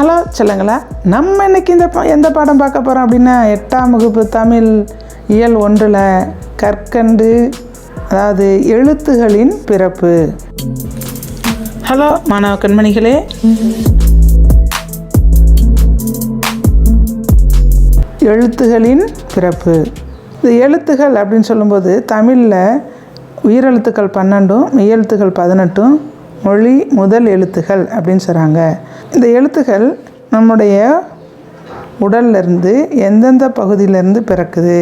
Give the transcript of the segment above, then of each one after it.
Hello சொல்லுங்களா. நம்ம இன்னைக்கு இந்த எந்த பாடம் பார்க்க போகிறோம் அப்படின்னா எட்டாம் வகுப்பு தமிழ் இயல் ஒன்றில் கற்கண்டு அதாவது எழுத்துகளின் பிறப்பு. ஹலோ மாணவ கண்மணிகளே. எழுத்துகளின் பிறப்பு. இந்த எழுத்துகள் அப்படின்னு சொல்லும்போது தமிழில் உயிரெழுத்துக்கள் பன்னெண்டும் மெய்யெழுத்துக்கள் பதினெட்டும் மொழி முதல் எழுத்துகள் அப்படின்னு சொல்கிறாங்க இந்த எழுத்துகள் நம்முடைய உடல்லிருந்து எந்தெந்த பகுதியிலேருந்து பிறக்குது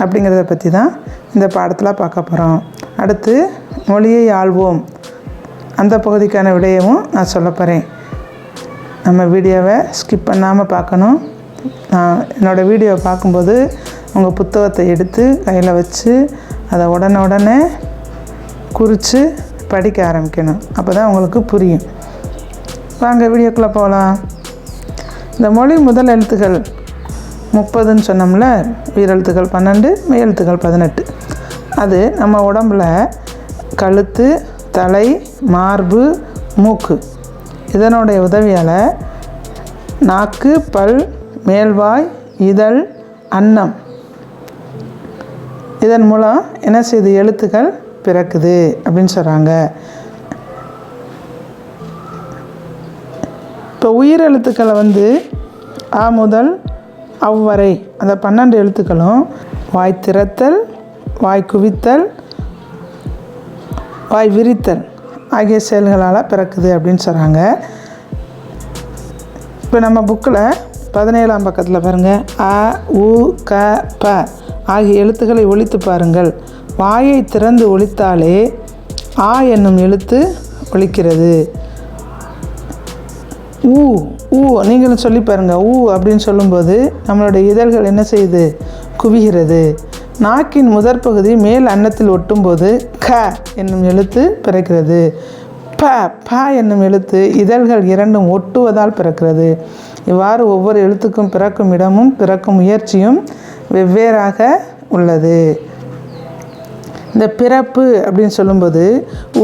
அப்படிங்கிறத பற்றி தான் இந்த பாடத்தில் பார்க்க போகிறோம் அடுத்து மொழியை ஆள்வோம். அந்த பகுதிக்கான விடயமும் நான் சொல்ல போகிறேன் நம்ம வீடியோவை ஸ்கிப் பண்ணாமல் பார்க்கணும். நான் என்னோடய வீடியோவை பார்க்கும்போது உங்கள் புத்தகத்தை எடுத்து கையில் வச்சு அதை உடனே உடனே குறித்து படிக்க ஆரம்பிக்கணும். அப்போ தான் உங்களுக்கு புரியும். வாங்க வீடியோக்குள்ளே போகலாம் இந்த மொழி முதல் எழுத்துக்கள் முப்பதுன்னு சொன்னோம்ல உயிரெழுத்துக்கள் பன்னெண்டு மெய்யெழுத்துக்கள் பதினெட்டு. அது நம்ம உடம்புல கழுத்து தலை மார்பு மூக்கு. இதனுடைய உதவியால் நாக்கு பல் மேல்வாய் இதழ் அன்னம். இதன் மூலம் என்ன செய்யுது எழுத்துக்கள் பிறக்குது அப்படின்னு சொல்கிறாங்க இப்போ உயிர் எழுத்துக்களை வந்து ஆ முதல் அவ்வரை அந்த பன்னெண்டு எழுத்துக்களும் வாய் திறத்தல் வாய் குவித்தல் வாய் விரித்தல் ஆகிய செயல்களால் பிறக்குது அப்படின்னு சொல்கிறாங்க இப்போ நம்ம புக்கில் பதினேழாம் பக்கத்தில் பாருங்கள் அ உ க ப ஆகிய எழுத்துக்களை ஒழித்து பாருங்கள். வாயை திறந்து ஒழித்தாலே ஆ என்னும் எழுத்து ஒழிக்கிறது. ஊ ஊ நீங்களும் சொல்லி பாருங்கள் ஊ அப்படின்னு சொல்லும்போது நம்மளுடைய இதழ்கள் என்ன செய்யுது? குவிகிறது. நாக்கின் முதற் பகுதி மேல் அன்னத்தில் ஒட்டும்போது க என்னும் எழுத்து பிறக்கிறது. ப ப என்னும் எழுத்து இதழ்கள் இரண்டும் ஒட்டுவதால் பிறக்கிறது. இவ்வாறு ஒவ்வொரு எழுத்துக்கும் பிறக்கும் இடமும் பிறக்கும் முயற்சியும் வெவ்வேறாக உள்ளது. இந்த பிறப்பு அப்படின்னு சொல்லும்போது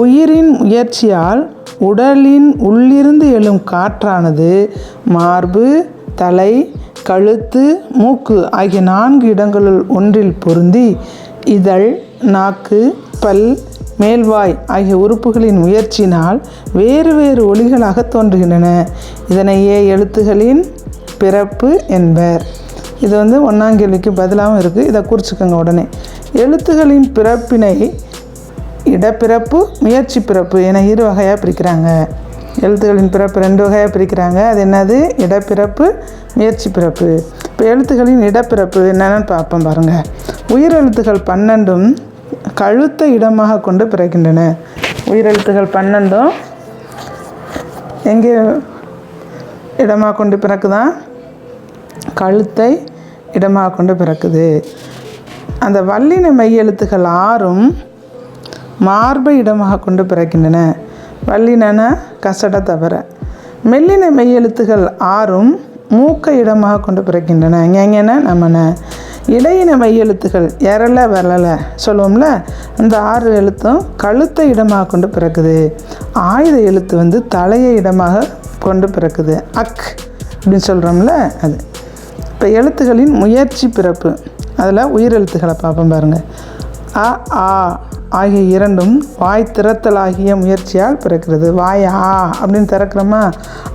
உயிரின் முயற்சியால் உடலின் உள்ளிருந்து எழும் காற்றானது மார்பு தலை கழுத்து மூக்கு ஆகிய நான்கு இடங்களுள் ஒன்றில் பொருந்தி இதழ் நாக்கு பல் மேல்வாய் ஆகிய உறுப்புகளின் முயற்சியினால் வேறு வேறு ஒளிகளாக தோன்றுகின்றன. இதனையே எழுத்துகளின் பிறப்பு என்பர். இது வந்து ஒன்றாம் கேள்விக்கு பதிலாகவும் இருக்குது இதை குறிச்சிக்கோங்க உடனே. எழுத்துகளின் பிறப்பினை இடப்பிறப்பு முயற்சி பிறப்பு என இரு வகையாக பிரிக்கிறாங்க. எழுத்துகளின் பிறப்பு ரெண்டு வகையாக பிரிக்கிறாங்க. அது என்னது? இடப்பிறப்பு முயற்சி பிறப்பு. இப்போ எழுத்துகளின் இடப்பிறப்பு என்னென்னு பார்ப்போம் பாருங்கள் உயிரெழுத்துகள் பன்னெண்டும் கழுத்தை இடமாக கொண்டு பிறக்கின்றன. உயிரெழுத்துகள் பன்னெண்டும் எங்கே இடமாக கொண்டு பிறக்குதான் கழுத்தை இடமாக கொண்டு பிறக்குது. அந்த வல்லின மெய்யெழுத்துக்கள் ஆறும் மார்பை இடமாக கொண்டு பிறக்கின்றன. வல்லினன கசட தவிர மெல்லின மெய்யெழுத்துகள் ஆறும் மூக்கை இடமாக கொண்டு பிறக்கின்றன. ஞன நம்மன. இடையின மெய்யெழுத்துகள் எரல வரல சொல்லுவோம்ல அந்த ஆறு எழுத்தும் கழுத்தை இடமாக கொண்டு பிறக்குது. ஆயுத எழுத்து வந்து தலையை இடமாக கொண்டு பிறக்குது. அக் அப்படின்னு சொல்கிறோம்ல அது. இப்போ எழுத்துகளின் முயற்சி பிறப்பு. அதில் உயிரெழுத்துக்களை பார்ப்போம் பாருங்கள் அ ஆ ஆகிய இரண்டும் வாய் திறத்தல் ஆகிய முயற்சியால் பிறக்கிறது. வாய் ஆ அப்படின்னு திறக்கிறோமா?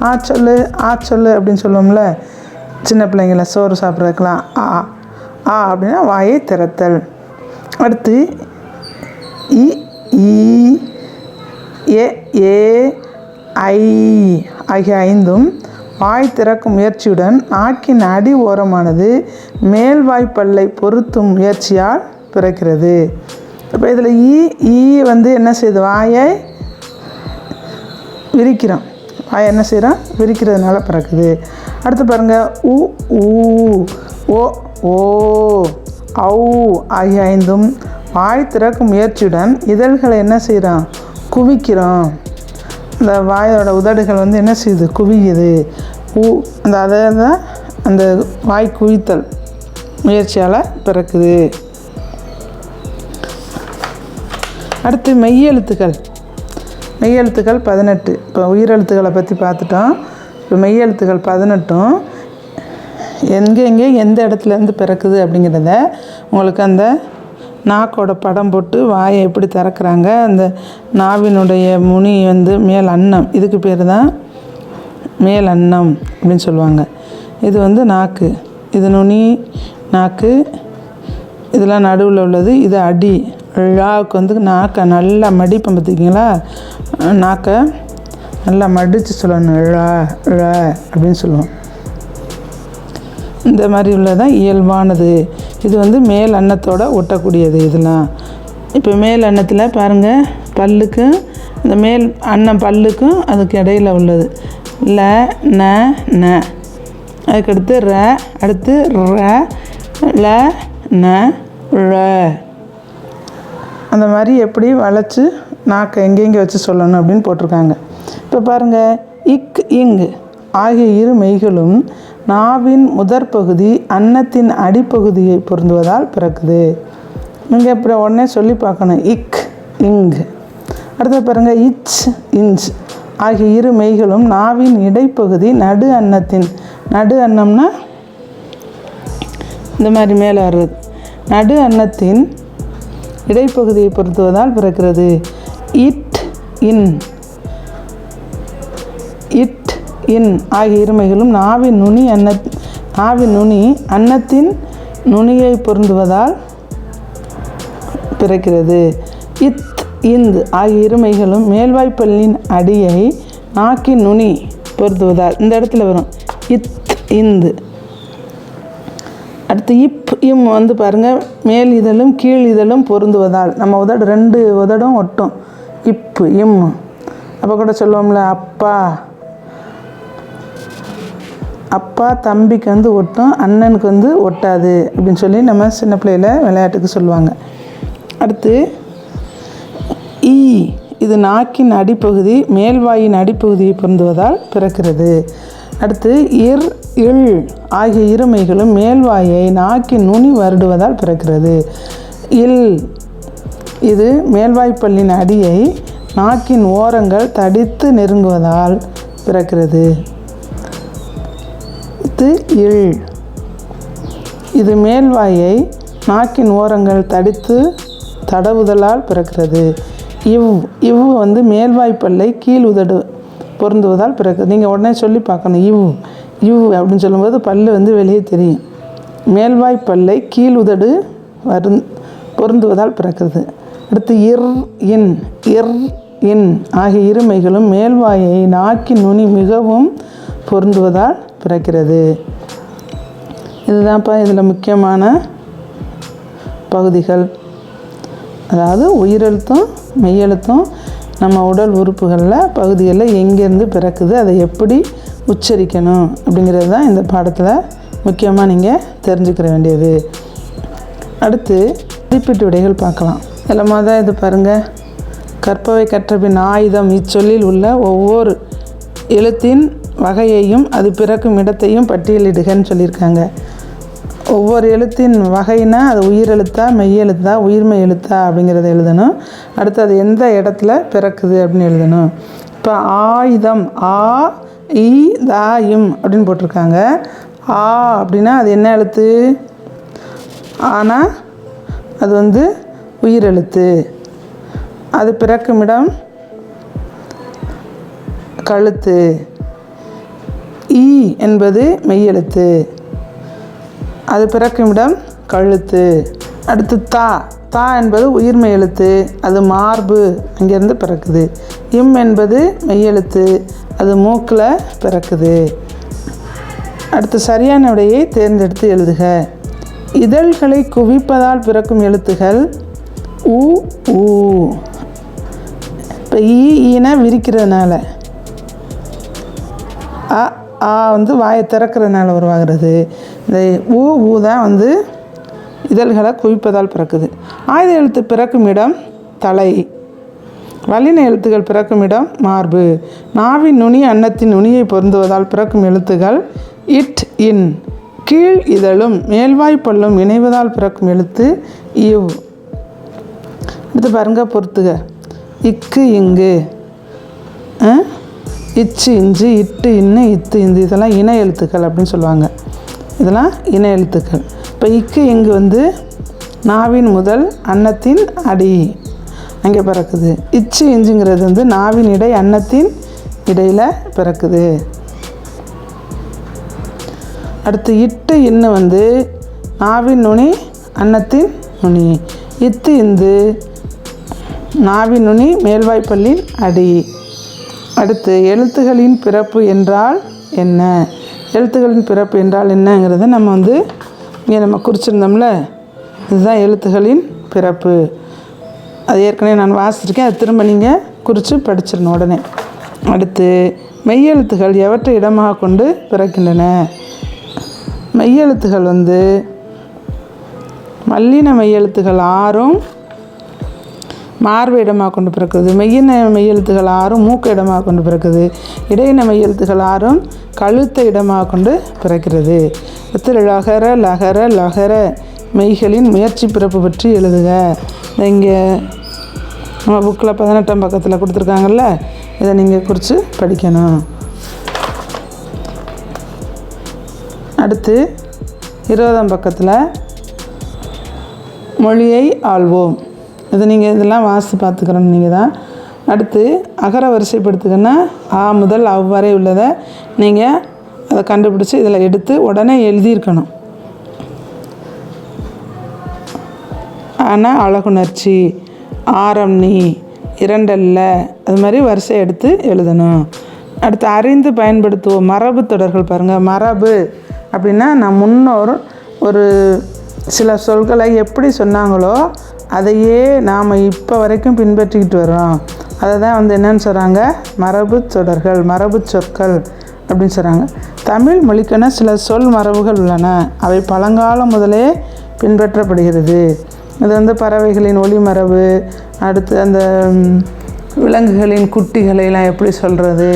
ஆ சொல்லு ஆ சொல்லு அப்படின்னு சொல்லுவோம்ல. சின்ன பிள்ளைங்கள சோறு சாப்பிட்றதுக்கெலாம் ஆ ஆ அப்படின்னா வாயை திறத்தல். அடுத்து இ ஈ ஏ ஏ ஐ ஆகிய ஐந்தும் வாய் திறக்கும் முயற்சியுடன் நாக்கின் அடி ஓரமானது மேல் வாய்ப்பல்லை பொருத்தும் முயற்சியால் பிறக்கிறது. இப்போ இதில் ஈ ஈ வந்து என்ன செய்யுது? வாயை விரிக்கிறோம் வாயை என்ன செய்கிறோம் விரிக்கிறதுனால பிறக்குது. அடுத்து பாருங்கள் உ ஊ ஓ ஓ ஔ ஆகிய ஐந்தும் வாய் திறக்கும் முயற்சியுடன் இதழ்களை என்ன செய்கிறோம் குவிக்கிறோம் இந்த வாயோட உதடுகள் வந்து என்ன செய்யுது? குவியுது. ஊ அந்த அதை தான் அந்த வாய் குவித்தல் முயற்சியால் பிறக்குது. அடுத்து மெய்யெழுத்துக்கள். மெய்யெழுத்துக்கள் பதினெட்டு. இப்போ உயிரெழுத்துக்களை பற்றி பார்த்துட்டோம். இப்போ மெய்யெழுத்துக்கள் பதினெட்டும் எங்கெங்கே எந்த இடத்துலேருந்து பிறக்குது அப்படிங்கிறத உங்களுக்கு அந்த நாக்கோட படம் போட்டு வாயை எப்படி திறக்கிறாங்க அந்த நாவினுடைய முனி வந்து மேல் அன்னம் இதுக்கு பேர் தான் மேல் அன்னம் அப்படின்னு சொல்லுவாங்க. இது வந்து நாக்கு இது நுனி நாக்கு இதெல்லாம் நடுவில் உள்ளது இது அடி ழாவுக்கு வந்து நாக்கை நல்லா மடிப்போம் பார்த்துக்கிங்களா நாக்கை நல்லா மடித்து சொல்லணும் ழா ழ அப்படின்னு சொல்லுவோம். இந்த மாதிரி உள்ளதான் இயல்பானது. இது வந்து மேல் அன்னத்தோட ஒட்டக்கூடியது இதெல்லாம் இப்போ மேல் அன்னத்தில் பாருங்கள் பல்லுக்கும் இந்த மேல் அன்னம் பல்லுக்கும் அதுக்கு இடையில உள்ளது. ல ந ந. அதுக்கடுத்து ர அடுத்து ர ல ந ழ. அந்த மாதிரி எப்படி வளைச்சி நாக்கை எங்கெங்கே வச்சு சொல்லணும் அப்படின்னு போட்டிருக்காங்க. இப்போ பாருங்கள் இக் இங் ஆகிய இரு மெய்களும் நாவின் முதற் பகுதி அன்னத்தின் அடிப்பகுதியை பொருந்துவதால் பிறக்குது. நீங்கள் இப்படி உடனே சொல்லி பார்க்கணும். இக் இங் அடுத்து பாருங்கள் இச் இஞ்ச். ஆகிய இரு மெய்களும் நாவின் இடைப்பகுதி நடு அன்னத்தின். நடு அன்னம்னா இந்த மாதிரி மேலே வர்றது. நடு அன்னத்தின் இடைப்பகுதியை பொருத்துவதால் பிறக்கிறது. It in. இன் ஆகிய இருமைகளும் நாவின் நுனி அன்ன நாவின் நுனி அன்னத்தின் நுனியை பொருந்துவதால் பிறக்கிறது. இத் இந்து ஆகிய இருமைகளும் மேல்வாய்ப்பல்லின் அடியை நாக்கின் நுனி பொருந்துவதால் இந்த இடத்துல வரும். இத் இந்து. அடுத்து இப் இம் வந்து பாருங்கள் மேல் இதழும் கீழ் இதழும் பொருந்துவதால் நம்ம உதடு ரெண்டு உதடும் ஒட்டும். இப்பு இம். அப்போ கூட சொல்லுவோம்ல அப்பா. அப்பா தம்பிக்கு வந்து ஒட்டும் அண்ணனுக்கு வந்து ஒட்டாது அப்படின்னு சொல்லி நம்ம சின்ன பிள்ளையில் விளையாட்டுக்கு சொல்லுவாங்க. அடுத்து ஈ இது நாக்கின் அடிப்பகுதி மேல்வாயின் அடிப்பகுதியை பொருந்துவதால் பிறக்கிறது. அடுத்து இர் இல் ஆகிய இருமைகளும் மேல்வாயை நாக்கின் நுனி வருடுவதால் பிறக்கிறது. இல் இது மேல்வாய்ப்பல்லின் அடியை நாக்கின் ஓரங்கள் தடித்து நெருங்குவதால் பிறக்கிறது. இது இழ். இது மேல்வாயை நாக்கின் ஓரங்கள் தடித்து தடவுதலால் பிறக்கிறது. இவ் இவ் வந்து மேல்வாய் பல்லை கீழ் உதடு பொருந்துவதால் பிறக்குது நீங்கள் உடனே சொல்லி பார்க்கணும். இவ் இவ் அப்படின்னு சொல்லும்போது பல்லு வந்து வெளியே தெரியும். மேல்வாய் பல்லை கீழ் உதடு வரு பொருந்துவதால் பிறக்கிறது. அடுத்து இர் இன் இர் இன் ஆகிய இருமைகளும் மேல்வாயை நாக்கின் நுனி மிகவும் பொருந்துவதால் பிறக்கிறது இதுதான்ப்பா இதில் முக்கியமான பகுதிகள். அதாவது உயிரெழுத்தும் மெய்யெழுத்தும் நம்ம உடல் உறுப்புகளில் பகுதிகளில் எங்கேருந்து பிறக்குது அதை எப்படி உச்சரிக்கணும் அப்படிங்கிறது தான் இந்த பாடத்தில் முக்கியமாக நீங்கள் தெரிஞ்சுக்கிற வேண்டியது. அடுத்து மதிப்பீட்டு விடைகள் பார்க்கலாம். இதில் மொதல் இது பாருங்கள் கற்பவை கற்றபின் ஆயுதம் இச்சொல்லில் உள்ள ஒவ்வொரு எழுத்தின் வகையையும் அது பிறக்கும் இடத்தையும் பட்டியலிடுகன்னு சொல்லியிருக்காங்க. ஒவ்வொரு எழுத்தின் வகைனா அது உயிரெழுத்தா மெய்யெழுத்தா உயிர்மெய் எழுத்தா அப்படிங்கிறத எழுதணும். அடுத்து அது எந்த இடத்துல பிறக்குது அப்படின்னு எழுதணும். இப்போ ஆயுதம் ஆ இ தாயும் அப்படின்னு போட்டிருக்காங்க. ஆ அப்படின்னா அது என்ன எழுத்து? ஆனால் அது வந்து உயிரெழுத்து அது பிறக்கும் இடம்? கழுத்து. ஈ என்பது மெய்யெழுத்து. அது பிறக்கும் இடம் கழுத்து. அடுத்து தா. தா என்பது உயிர்மெய் எழுத்து அது மார்பு. அங்கேருந்து பிறக்குது. இம் என்பது மெய்யெழுத்து. அது மூக்கில் பிறக்குது. அடுத்து சரியான விடையை தேர்ந்தெடுத்து எழுதுக. இதழ்களை குவிப்பதால் பிறக்கும் எழுத்துகள் உ ஊ இப்போ ஈன விரிக்கிறதுனால. அ ஆ வந்து வாயை திறக்கிறதுனால உருவாகிறது. இந்த ஊ ஊ தான் வந்து இதழ்களை குவிப்பதால் பிறக்குது. ஆயுத எழுத்து பிறக்கும் இடம் தலை. வல்லின எழுத்துக்கள் பிறக்கும் இடம் மார்பு. நாவின் நுனி அன்னத்தின் நுனியை பொருந்துவதால் பிறக்கும் எழுத்துகள் இட் இன். கீழ் இதழும் மேல்வாய் பல்லும் இணைவதால் பிறக்கும் எழுத்து இவ். அடுத்து பாருங்க பொறுத்துக. இக்கு இங்கு. இச்சு இஞ்சு இட்டு இன்னு இத்து இந்து இதெல்லாம் இன எழுத்துக்கள் அப்படின்னு சொல்லுவாங்க. இதெல்லாம் இன எழுத்துக்கள். இப்போ இக்கு இங்கு வந்து நாவின் முதல் அன்னத்தின் அடி அங்கே பிறக்குது. இச்சு இஞ்சுங்கிறது வந்து நாவின் இடை அன்னத்தின் இடையில் பிறக்குது. அடுத்து இட்டு இன்னு வந்து நாவின் நுனி அன்னத்தின் நுனி. இத்து இந்து நாவின் நுனி மேல்வாய்ப்பல்லின் அடி. அடுத்து எழுத்துகளின் பிறப்பு என்றால் என்ன? எழுத்துகளின் பிறப்பு என்றால் என்னங்கிறத நம்ம வந்து இங்கே நம்ம குறிச்சிருந்தோம்ல. இதுதான் எழுத்துகளின் பிறப்பு. அது ஏற்கனவே நான் வாசிச்சிருக்கேன். அது திரும்ப நீங்கள் குறித்து படிச்சிடணும் உடனே. அடுத்து மெய்யெழுத்துகள் எவற்றை இடமாக கொண்டு பிறக்கின்றன? மெய்யெழுத்துகள் வந்து மல்லின மெய்யெழுத்துகள் ஆறும் மார்பு இடமாக கொண்டு பிறக்குது. மெய்யின மெய்யெழுத்துகள் ஆறும் மூக்கு இடமாக கொண்டு பிறக்குது. இடையின மெய்யெழுத்துகள் ஆறும் கழுத்தை இடமாக கொண்டு பிறக்கிறது. அடுத்து லகர லகர லகர மெய்களின் முயற்சி பிறப்பு பற்றி எழுதுக. இங்கே நம்ம புக்கில் பதினெட்டாம் பக்கத்தில் கொடுத்துருக்காங்கல்ல இதை நீங்கள் குறித்து படிக்கணும். அடுத்து இருபதாம் பக்கத்தில் மொழியை ஆள்வோம். இது நீங்கள் இதெல்லாம் வாசித்து பார்த்துக்கிறோம் நீங்கள் தான். அடுத்து அகர வரிசைப்படுத்துங்கன்னா ஆ முதல் அவ் வரை உள்ளதை நீங்கள் அதை கண்டுபிடிச்சி இதில் எடுத்து உடனே எழுதியிருக்கணும். ஆனால் அழகுணர்ச்சி ஆரம் நீ இரண்டல்ல அது மாதிரி வரிசை எடுத்து எழுதணும். அடுத்து அறிந்து பயன்படுத்துவோம் மரபு தொடர்கள் பாருங்கள் மரபு அப்படின்னா நான் முன்னோர் ஒரு சில சொல்களை எப்படி சொன்னாங்களோ அதையே நாம் இப்போ வரைக்கும் பின்பற்றிக்கிட்டு வர்றோம். அதை தான் வந்து என்னன்னு சொல்கிறாங்க மரபு தொடர்கள் மரபு சொற்கள் அப்படின்னு சொல்கிறாங்க தமிழ் மொழிக்கென சில சொல் மரபுகள் உள்ளன. அவை பழங்காலம் முதலே பின்பற்றப்படுகிறது. இது வந்து பறவைகளின் ஒளி மரபு அடுத்து அந்த விலங்குகளின் குட்டிகளையெல்லாம் எப்படி சொல்கிறது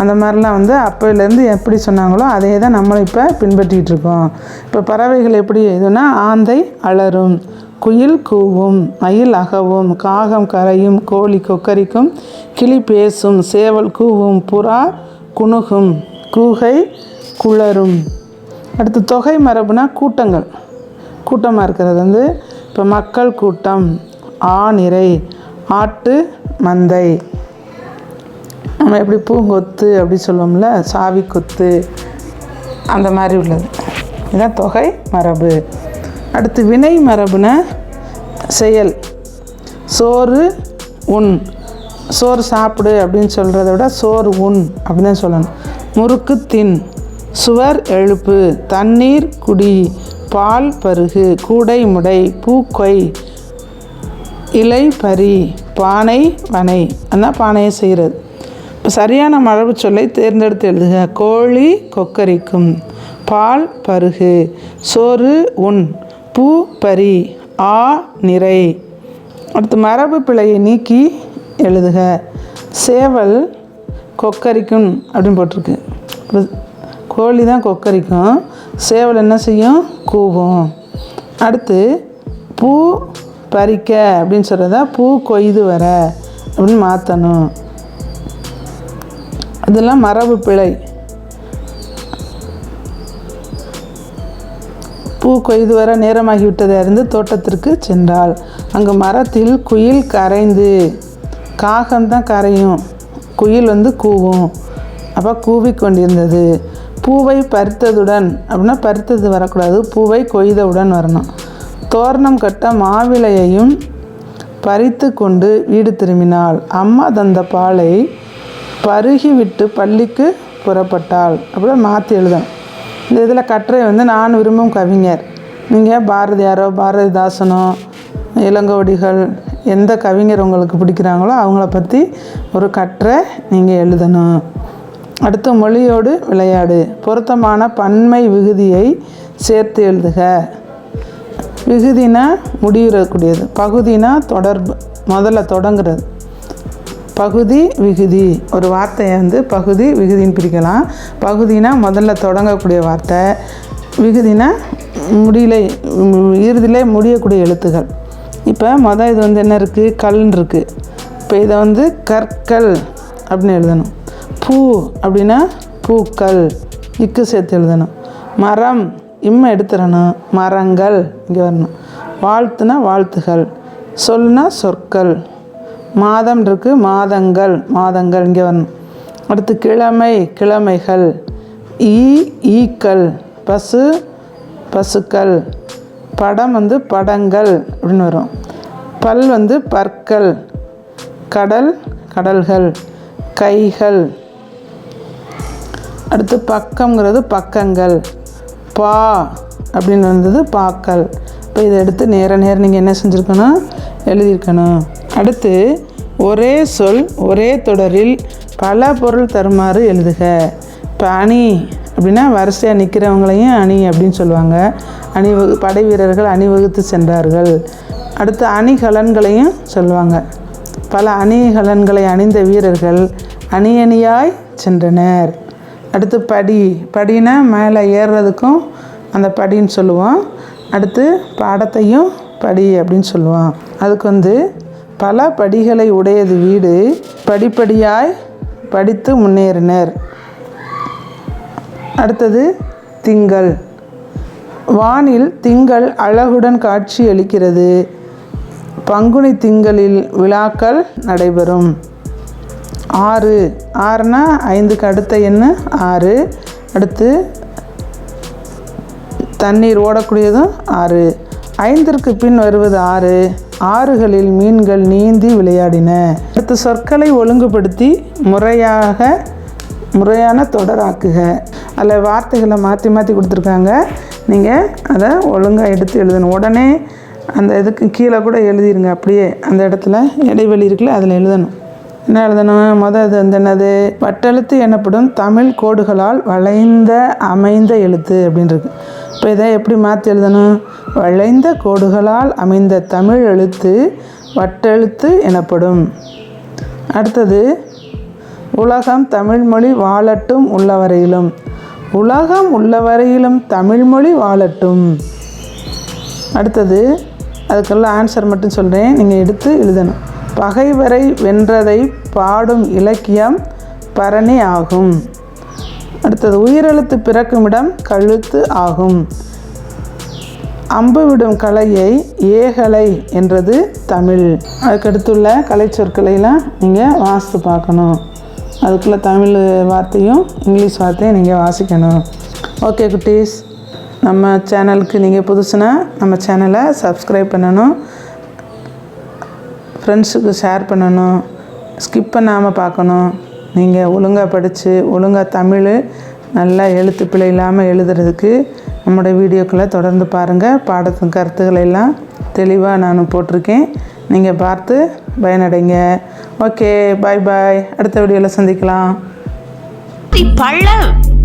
அந்த மாதிரிலாம் வந்து அப்போலேருந்து எப்படி சொன்னாங்களோ அதே தான் நம்மளும் இப்போ பின்பற்றிக்கிட்டு இருக்கோம். இப்போ பறவைகள் எப்படி இதுனா ஆந்தை அலரும். குயில் கூவும் மயில் அகவும் காகம் கரையும் கோழி கொக்கரிக்கும் கிளி பேசும் சேவல் கூவும் புறா குணுகும் கூகை குளரும். அடுத்து தொகை மரபுனா கூட்டங்கள். கூட்டமாக இருக்கிறது வந்து இப்போ மக்கள் கூட்டம் ஆநிறை ஆட்டு மந்தை. நம்ம எப்படி பூங்கொத்து அப்படி சொல்லுவோம்ல சாவி கொத்து அந்த மாதிரி உள்ளது. இதுதான் தொகை மரபு. அடுத்து வினை மரபுன செயல். சோறு உண். சோறு சாப்பிடு அப்படின்னு சொல்கிறத விட சோறு உண் அப்படின்னு தான் சொல்லணும். முறுக்கு தின். சுவர் எழுப்பு. தண்ணீர் குடி. பால் பருகு. கூடை முடை. பூக்கொய். இலை பறி. பானை வனை. அதான் பானையை செய்கிறது இப்போ சரியான மரபு சொல்லை தேர்ந்தெடுத்து எழுதுக. கோழி கொக்கரிக்கும். பால் பருகு. சோறு உண். பூ பறி ஆ நிறை. அடுத்து மரபு பிழையை நீக்கி எழுதுக. சேவல் கொக்கரிக்கும் அப்படின்னு போட்டிருக்கு. கோழி தான் கொக்கரிக்கும். சேவல் என்ன செய்யும்? கூவும். அடுத்து பூ பறிக்க அப்படின்னு சொல்கிறத பூ கொய்து வர அப்படின்னு மாற்றணும் இதெல்லாம் மரபு பிழை. பூ கொய்து வர நேரமாகிவிட்டதை அறிந்து தோட்டத்திற்கு சென்றாள். அங்கு மரத்தில் குயில் கரைந்து காகம்தான் கரையும். குயில் வந்து கூவும். அப்போ கூவி கொண்டிருந்தது. பூவை பறித்ததுடன் அப்படின்னா பறித்தது வரக்கூடாது. பூவை கொய்தவுடன் வரணும். தோரணம் கட்ட மாவிளையையும் பறித்து கொண்டு வீடு திரும்பினாள். அம்மா தந்த பாலை பருகிவிட்டு பள்ளிக்கு புறப்பட்டாள். அப்படியே மாற்றி எழுதணும். இந்த இதில் கட்டுரை வந்து நான் விரும்பும் கவிஞர். நீங்கள் பாரதியாரோ பாரதிதாசனோ இளங்கோடிகள் எந்த கவிஞர் உங்களுக்கு பிடிக்கிறாங்களோ அவங்கள பற்றி ஒரு கற்றை நீங்கள் எழுதணும். அடுத்து மொழியோடு விளையாடு. பொருத்தமான பன்மை விகுதியை சேர்த்து எழுதுக. விகுதினா முடிகிறக்கூடியது பகுதினா தொடர்பு. முதல்ல தொடங்குறது. பகுதி விகுதி. ஒரு வார்த்தையை வந்து பகுதி விகுதின்னு பிரிக்கலாம். பகுதினா முதல்ல தொடங்கக்கூடிய வார்த்தை. விகுதினா முடியல இறுதியிலே முடியக்கூடிய எழுத்துகள். இப்போ மொதல் இது வந்து என்ன இருக்குது கல்னு இருக்குது இப்போ இதை வந்து கற்கள் அப்படின்னு எழுதணும். பூ அப்படின்னா பூக்கள். இக்கு சேர்த்து எழுதணும். மரம் இம்மை எடுத்துடணும். மரங்கள் இங்கே வரணும். வாழ்த்துனா வாழ்த்துகள். சொல்னா சொற்கள். மாதம் இருக்கு மாதங்கள் மாதங்கள். இங்கே வரணும் அடுத்து கிழமை கிழமைகள். ஈ ஈக்கள். பசு பசுக்கள். படம் வந்து படங்கள் அப்படின்னு வரும். பல் வந்து பற்கள். கடல் கடல்கள். கைகள். அடுத்து பக்கம்ங்கிறது பக்கங்கள். பா அப்படின்னு வந்தது பாக்கள். இப்போ இதை எடுத்து நேர நேரம் நீங்கள் என்ன செஞ்சுருக்கணும்? எழுதியிருக்கணும். அடுத்து ஒரே சொல் ஒரே தொடரில் பல பொருள் தருமாறு எழுதுக. இப்போ அணி அப்படின்னா வரிசையாக நிற்கிறவங்களையும் அணி அப்படின்னு சொல்லுவாங்க. அணிவகு படை வீரர்கள் அணிவகுத்து சென்றார்கள். அடுத்து அணிகலன்களையும் சொல்லுவாங்க. பல அணிகலன்களை அணிந்த வீரர்கள் அணி அணியாய் சென்றனர். அடுத்து படி படினா மேலே ஏறுறதுக்கும் அந்த படின்னு சொல்லுவோம். அடுத்து பாடத்தையும் படி அப்படின்னு சொல்லுவோம். அதுக்கு வந்து பல படிகளை உடையது வீடு படிப்படியாய் படித்து முன்னேறினர். அடுத்தது திங்கள். வானில் திங்கள் அழகுடன் காட்சி அளிக்கிறது. பங்குனி திங்களில் விழாக்கள் நடைபெறும். ஆறு. ஆறுனா ஐந்துக்கு அடுத்த எண்ணு? ஆறு. அடுத்து தண்ணீர் ஓடக்கூடியதும் ஆறு. ஐந்திற்கு பின் வருவது ஆறு. ஆறுகளில் மீன்கள் நீந்தி விளையாடின. அடுத்து சொற்களை ஒழுங்குபடுத்தி முறையாக முறையான தொடராக்குக. அதில் வார்த்தைகளை மாற்றி மாற்றி கொடுத்துருக்காங்க. நீங்கள் அதை ஒழுங்காக எடுத்து எழுதணும். உடனே அந்த இதுக்கு கீழே கூட எழுதிருங்க. அப்படியே அந்த இடத்துல இடைவெளி இருக்குல்ல அதில் எழுதணும். என்ன எழுதணும் மொதல் இது வந்து என்னது? வட்டெழுத்து எனப்படும் தமிழ் கோடுகளால் வளைந்த அமைந்த எழுத்து அப்படின்றது. இப்போ இதை எப்படி மாற்றி எழுதணும்? வளைந்த கோடுகளால் அமைந்த தமிழ் எழுத்து வட்டெழுத்து எனப்படும். அடுத்தது உலகம் தமிழ்மொழி வாழட்டும் உள்ளவரையிலும். உலகம் உள்ளவரையிலும் தமிழ்மொழி வாழட்டும். அடுத்தது அதுக்கெல்லாம் ஆன்சர் மட்டும் சொல்கிறேன் நீங்கள் எடுத்து எழுதணும். பகைவரை வென்றதை பாடும் இலக்கியம் பரணி ஆகும். அடுத்தது உயிரெழுத்து பிறக்கும் இடம் கழுத்து ஆகும். அம்பு விடும் கலையை ஏகலை என்றது தமிழ். அதுக்கடுத்துள்ள கலை சொற்களையெல்லாம் நீங்கள் வாசித்து பார்க்கணும். அதுக்குள்ள தமிழ் வார்த்தையும் இங்கிலீஷ் வார்த்தையும் நீங்கள் வாசிக்கணும். ஓகே குட்டீஸ். நம்ம சேனலுக்கு நீங்கள் புதுசுனா நம்ம சேனலை சப்ஸ்கிரைப் பண்ணணும். ஃப்ரெண்ட்ஸுக்கு ஷேர் பண்ணணும். ஸ்கிப் பண்ணாமல் பார்க்கணும். நீங்கள் ஒழுங்காக படித்து ஒழுங்காக தமிழ் நல்லா எழுத்து பிழை இல்லாமல் எழுதுறதுக்கு நம்முடைய வீடியோக்களை தொடர்ந்து பாருங்கள் பாடத்தின் கருத்துக்களை எல்லாம் தெளிவாக நான் போட்டிருக்கேன். நீங்கள் பார்த்து பயனடைங்க. ஓகே பாய் பாய் அடுத்த வீடியோவில் சந்திக்கலாம். இப்படி